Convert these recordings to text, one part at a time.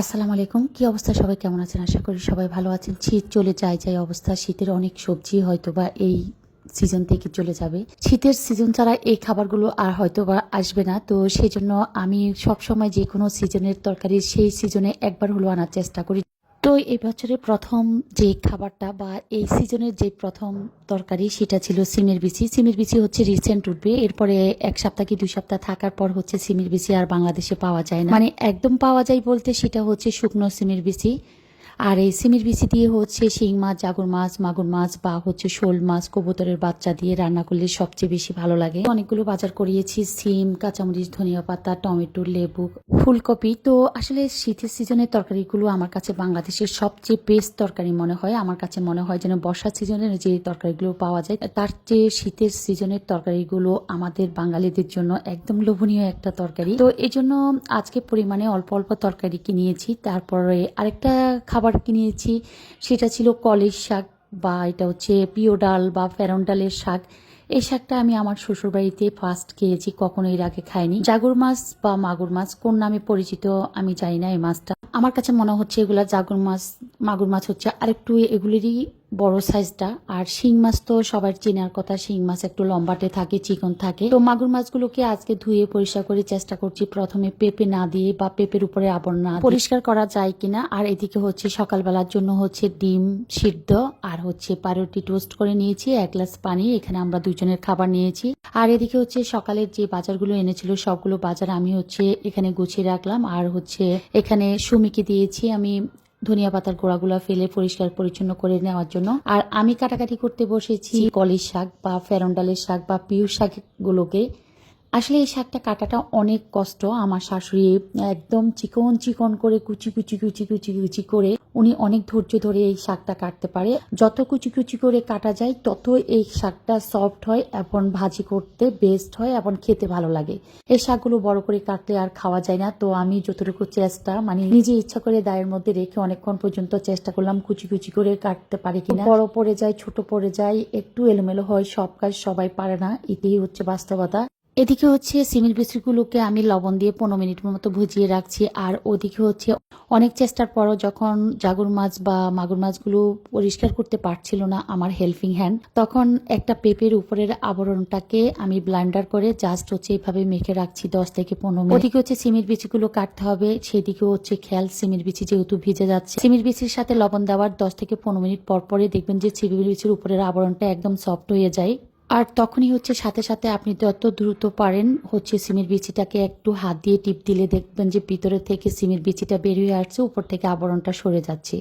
আসসালামু আলাইকুম। কী অবস্থা? সবাই কেমন আছেন? আশা করি সবাই ভালো আছেন। শীত চলে যায় যায় অবস্থা। শীতের অনেক সবজি হয়তো বা এই সিজন থেকে চলে যাবে। শীতের সিজন ছাড়া এই খাবারগুলো আর হয়তো বা আসবে না। তো সেই জন্য আমি সব সময় যে কোনো সিজনের তরকারি সেই সিজনে একবার হলো আনার চেষ্টা করি। তো এই বছরের প্রথম যে খাবারটা বা এই সিজনের যে প্রথম তরকারি, সেটা ছিল সিমের বিচি। সিমের বিচি হচ্ছে রিসেন্ট উঠবে। এরপরে এক সপ্তাহ কি দুই সপ্তাহ থাকার পর হচ্ছে সিমের বিচি আর বাংলাদেশে পাওয়া যায় না। মানে একদম পাওয়া যায় বলতে সেটা হচ্ছে শুকনো সিমের বিচি। আর এই সিমের বিচি দিয়ে হচ্ছে শিং মাছ, জাগুর মাছ, মাগুর মাছ বা হচ্ছে শোল মাছ কবুতরের বাচ্চা দিয়ে রান্না করলে সবচেয়ে বেশি ভালো লাগে। অনেকগুলো বাজার করিয়েছি, সিম, কাঁচামরিচ, ধনিয়া পাতা, টমেটো, লেবু, ফুলকপি। তো আসলে শীতের সিজনের তরকারিগুলো আমার কাছে বাংলাদেশের সবচেয়ে বেস্ট তরকারি মনে হয়। আমার কাছে মনে হয় যেন বর্ষার সিজনের যে তরকারিগুলো পাওয়া যায়, তার চেয়ে শীতের সিজনের তরকারিগুলো আমাদের বাঙালিদের জন্য একদম লোভনীয় একটা তরকারি। তো এই জন্য আজকে পরিমাণে অল্প অল্প তরকারি কিনিয়েছি তারপরে আরেকটা খাবার কিনিয়েছি সেটা ছিল কলের শাক বা এটা হচ্ছে পিও ডাল বা ফেরন ডালের শাক। এই শাকটা আমি আমার শ্বশুরবাড়িতে ফার্স্ট খেয়েছি কখনো এর আগে খাইনি। জাগর মাছ বা মাগুর মাছ, কোন নামে পরিচিত আমি জানি না এই মাছটা। আমার কাছে মনে হচ্ছে এগুলা জাগর মাছ, মাগুর মাছ হচ্ছে আরেকটু এগুলিরই বড় সাইজটা আর শিং মাছ তো সবার চেনার কথা, শিং মাছ একটু লম্বাটে থাকে, চিকন থাকে। তো মাগুর মাছগুলোকে আজকে ধুয়ে পরিষ্কার করে চেষ্টা করছি প্রথমে পেঁপে না দিয়ে বা পেঁপের উপরে আবরণ না পরিষ্কার করা যায় কিনা? আর এদিকে হচ্ছে সকালবেলার জন্য হচ্ছে ডিম সিদ্ধ, আর হচ্ছে পাউরুটি টোস্ট করে নিয়েছি, এক গ্লাস পানি। এখানে আমরা দুজনের খাবার নিয়েছি। আর এদিকে হচ্ছে সকালের যে বাজারগুলো এনেছিল, সবগুলো বাজার আমি হচ্ছে এখানে গুছিয়ে রাখলাম। আর হচ্ছে এখানে সুমিকে দিয়েছি আমি ধনিয়া পাতার গোড়াগুলো ফেলে পরিষ্কার পরিচ্ছন্ন করে নেওয়ার জন্য। আর আমি কাটাকাটি করতে বসেছি কলের শাক বা ফেরন্ডালের শাক বা পিউ শাক গুলোকে আসলে এই শাকটা কাটাটা অনেক কষ্ট। আমার শাশুড়ি একদম চিকন চিকন করে কুচি কুচি কুচি কুচি কুচি করে উনি অনেক ধৈর্য ধরে এই শাকটা কাটতে পারে। যত কুচি কুচি করে কাটা যায় তত এই শাকটা সফট হয় এবং ভাজি করতে বেস্ট হয় এবং খেতে ভালো লাগে। এই শাকগুলো বড় করে কাটলে আর খাওয়া যায় না। তো আমি যতটুকু চেষ্টা মানে নিজে ইচ্ছা করে দায়ের মধ্যে রেখে অনেকক্ষণ পর্যন্ত চেষ্টা করলাম কুচি কুচি করে কাটতে পারি কিনা। বড় পড়ে যায়, ছোট পড়ে যায়, একটু এলোমেলো হয়, সব কাজ সবাই পারে না, এটাই হচ্ছে বাস্তবতা। এদিকে হচ্ছে সিমের বিস্কুটগুলোকে আমি লবণ দিয়ে পনেরো মিনিট মতো ভুজিয়ে রাখছি, আর ওদিকে হচ্ছে অনেক চেষ্টার পরও যখন জাগুর মাছ বা মাগুর মাছগুলো পরিষ্কার করতে পারছিল না আমার হেল্পিং হ্যান্ড তখন একটা পেঁপের উপরের আবরণটাকে আমি ব্লান্ডার করে জাস্ট হচ্ছে এইভাবে মেখে রাখছি দশ থেকে পনেরো মিনিট। ওদিকে হচ্ছে সিমের বিচিগুলো কাটতে হবে, সেদিকে হচ্ছে খেয়াল সিমের বিচি যেহেতু ভিজে যাচ্ছে। সিমের বিচির সাথে লবণ দেওয়ার দশ থেকে পনেরো মিনিট পর পরে দেখবেন যে সিমের বিচির উপরের আবরণটা একদম সফট হয়ে যায়। আর তখনই হচ্ছে সাথে সাথে আপনি যত দ্রুত পারেন হচ্ছে সিমের বিচিটাকে একটু হাত দিয়ে টিপ দিলে দেখবেন যে ভিতরে থেকে সিমের বিচিটা বের হয়ে আসছে, উপর থেকে আবরণটা সরে যাচ্ছে।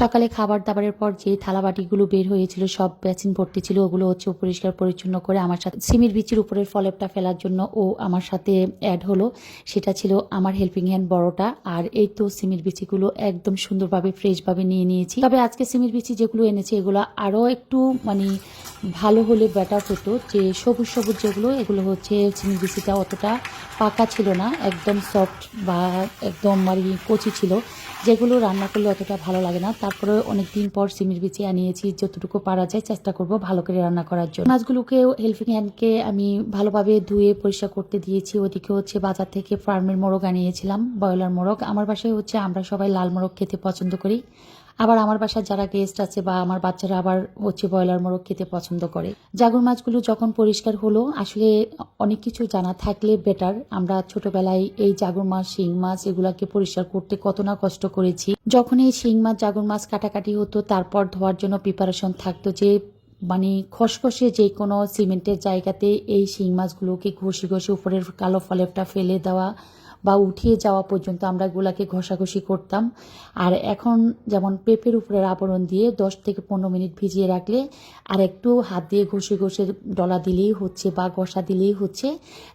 সকালে খাবার দাবারের পর যে থালাবাটিগুলো বের হয়েছিল, সব বেসিন ভর্তি ছিল, ওগুলো হচ্ছে পরিষ্কার পরিচ্ছন্ন করে আমার সাথে সিমের বিচির উপরের ফলেপটা ফেলার জন্য ও আমার সাথে অ্যাড হলো। সেটা ছিল আমার হেল্পিং হ্যান্ড বড়টা, আর এই তো সিমের বিচিগুলো একদম সুন্দরভাবে, ফ্রেশভাবে নিয়ে নিয়েছি। তবে আজকে সিমের বিচি যেগুলো এনেছি, এগুলো আরও একটু মানে ভালো হলে বেটার হতো যে সবুজ সবুজ যেগুলো, এগুলো হচ্ছে চিনি বিচিটা অতটা পাকা ছিল না, একদম সফট বা একদম কি কচি ছিল। যেগুলো রান্না করলে অতটা ভালো লাগে না। তারপরে অনেক দিন পর সিমির বিচি আনিয়েছি, যতটুকু পারা যায় চেষ্টা করব ভালো করে রান্না করার জন্য। মাছগুলোকে হেল্পিং হ্যান্ডকে আমি ভালোভাবে ধুয়ে পরিষ্কার করতে দিয়েছি। ওদিকে হচ্ছে বাজার থেকে ফার্মের মোরগ আনিয়েছিলাম, ব্রয়লার মোরগ। আমার বাসায় হচ্ছে আমরা সবাই লাল মোরগ খেতে পছন্দ করি। আবার আমার বাসার যারা গেস্ট আছে বা আমার বাচ্চারা আবার হচ্ছে ব্রয়লার মোরগ খেতে পছন্দ করে। জাগর মাছগুলো যখন পরিষ্কার হলো, আসলে অনেক কিছু জানা থাকলে বেটার আমরা ছোটবেলায় এই জাগর মাছ, শিং মাছ এগুলাকে পরিষ্কার করতে কত না কষ্ট করেছি। যখন এই শিং মাছ, জাগর মাছ কাটাকাটি হতো, তারপর ধোয়ার জন্য প্রিপারেশন থাকতো যে মানে খসখসে যে কোনো সিমেন্টের জায়গাতে এই শিং মাছগুলোকে ঘষে ঘষে উপরের কালো ফলেপটা ফেলে দেওয়া বা উঠিয়ে যাওয়া পর্যন্ত আমরা গোলাকে ঘষাঘষি করতাম। আর এখন যেমন পেঁপের উপরের আবরণ দিয়ে দশ থেকে পনেরো মিনিট ভিজিয়ে রাখলে আর একটু হাত দিয়ে ঘষে ঘষে ডলা দিলেই হচ্ছে বা ঘষা দিলেই হচ্ছে,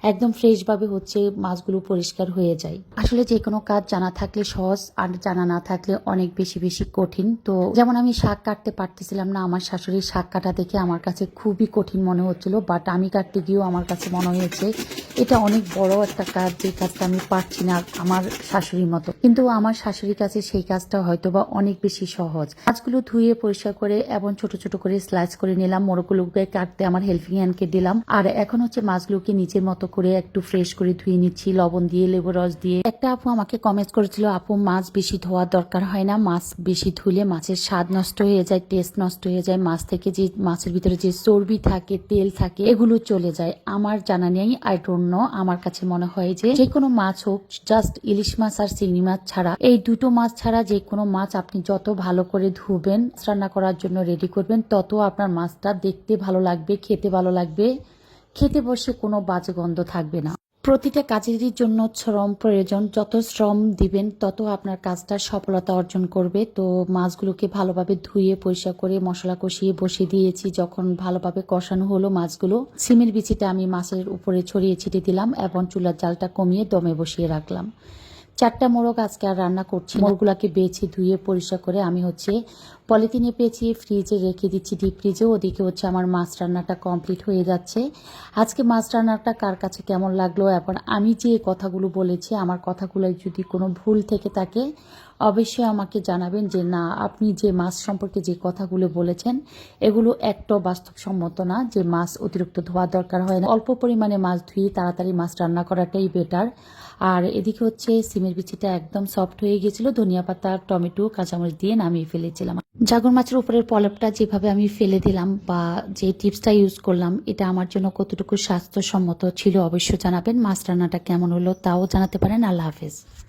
একদম ফ্রেশভাবে হচ্ছে মাছগুলো পরিষ্কার হয়ে যায়। আসলে যে কোনো কাজ জানা থাকলে সহজ আর জানা না থাকলে অনেক বেশি বেশি কঠিন। তো যেমন আমি শাক কাটতে পারতেছিলাম না, আমার শাশুড়ির শাক কাটা দেখে আমার কাছে খুবই কঠিন মনে হচ্ছিল বাট আমি কাটতে গিয়েও আমার কাছে মনে হয়েছে, এটা অনেক বড় একটা কাজ যে কাজটা আমি পারছি না আমার শাশুড়ির মতো। কিন্তু আমার শাশুড়ির কাছে সেই কাজটা হয়তো বা অনেক বেশি সহজ। মাছগুলো ধুয়ে পরিষ্কার করে এবং ছোট ছোট করে স্লাইস করে নিলাম মোরগুলোকে কাটতে আমার হেল্পিং হ্যান্ডকে দিলাম। আর এখন হচ্ছে মাছগুলোকে নিজের মতো করে একটু ফ্রেশ করে ধুয়ে নিচ্ছি, লবণ দিয়ে, লেবু রস দিয়ে। একটা আপু আমাকে কমেন্ট করেছিল, আপু, মাছ বেশি ধোয়ার দরকার হয় না, মাছ বেশি ধুলে মাছের স্বাদ নষ্ট হয়ে যায় টেস্ট নষ্ট হয়ে যায়, মাছ থেকে যে মাছের ভিতরে যে চর্বি থাকে, তেল থাকে, এগুলো চলে যায়। আমার জানা নেই আই ডোন্ট নো আমার কাছে মনে হয় যে যে কোনো মাছ হোক জাস্ট ইলিশ মাছ আর চিংড়ি মাছ ছাড়া। এই দুটো মাছ ছাড়া যে কোনো মাছ আপনি যত ভালো করে ধুবেন, রান্না করার জন্য রেডি করবেন, তত আপনার মাছটা দেখতে ভালো লাগবে, খেতে ভালো লাগবে। খেতে বসে কোনো বাজে গন্ধ থাকবে না। প্রতিটা কাজেরই জন্য শ্রম প্রয়োজন। যত শ্রম দিবেন, তত আপনার কাজটা সফলতা অর্জন করবে। তো মাছগুলোকে ভালোভাবে ধুয়ে, পরিষ্কার করে, মশলা কষিয়ে বসিয়ে দিয়েছি। যখন ভালোভাবে কষানো হলো মাছগুলো, সিমের বিচিটা আমি মাছের উপরে ছড়িয়ে ছিটিয়ে দিলাম এবং চুলার জালটা কমিয়ে দমে বসিয়ে রাখলাম। চারটা মোরগ আজকে আর রান্না করছি মোরগুলাকে বেছে ধুয়ে পরিষ্কার করে আমি হচ্ছে পলিথিনে পেঁচিয়ে ফ্রিজে রেখে দিচ্ছি ডিপ ফ্রিজে ওদিকে হচ্ছে আমার মাছ রান্নাটা কমপ্লিট হয়ে যাচ্ছে। আজকে মাছ রান্নাটা কার কাছে কেমন লাগল? এখন আমি যে কথাগুলো বলেছি আমার কথাগুলো যদি কোনো ভুল থেকে থাকে অবশ্যই আমাকে জানাবেন যে, না, আপনি যে মাছ সম্পর্কে যে কথাগুলো বলেছেন, এগুলো একটাও বাস্তবসম্মত না যে মাছ অতিরিক্ত ধোয়া দরকার হয় না। অল্প পরিমাণে মাছ ধুয়ে তাড়াতাড়ি মাছ রান্না করাটাই বেটার আর এদিকে হচ্ছে সিমের বিচিটা একদম সফট হয়ে গেছিল ধনিয়া পাতা, টমেটো, কাঁচামরিচ দিয়ে নামিয়ে ফেলেছিলাম। জাগর মাছের উপরের পলপটা যেভাবে আমি ফেলে দিলাম বা যে টিপসটা ইউজ করলাম, এটা আমার জন্য কতটুকু স্বাস্থ্যসম্মত ছিল অবশ্যই জানাবেন। মাছ রান্নাটা কেমন হলো তাও জানাতে পারেন। আল্লাহ হাফেজ।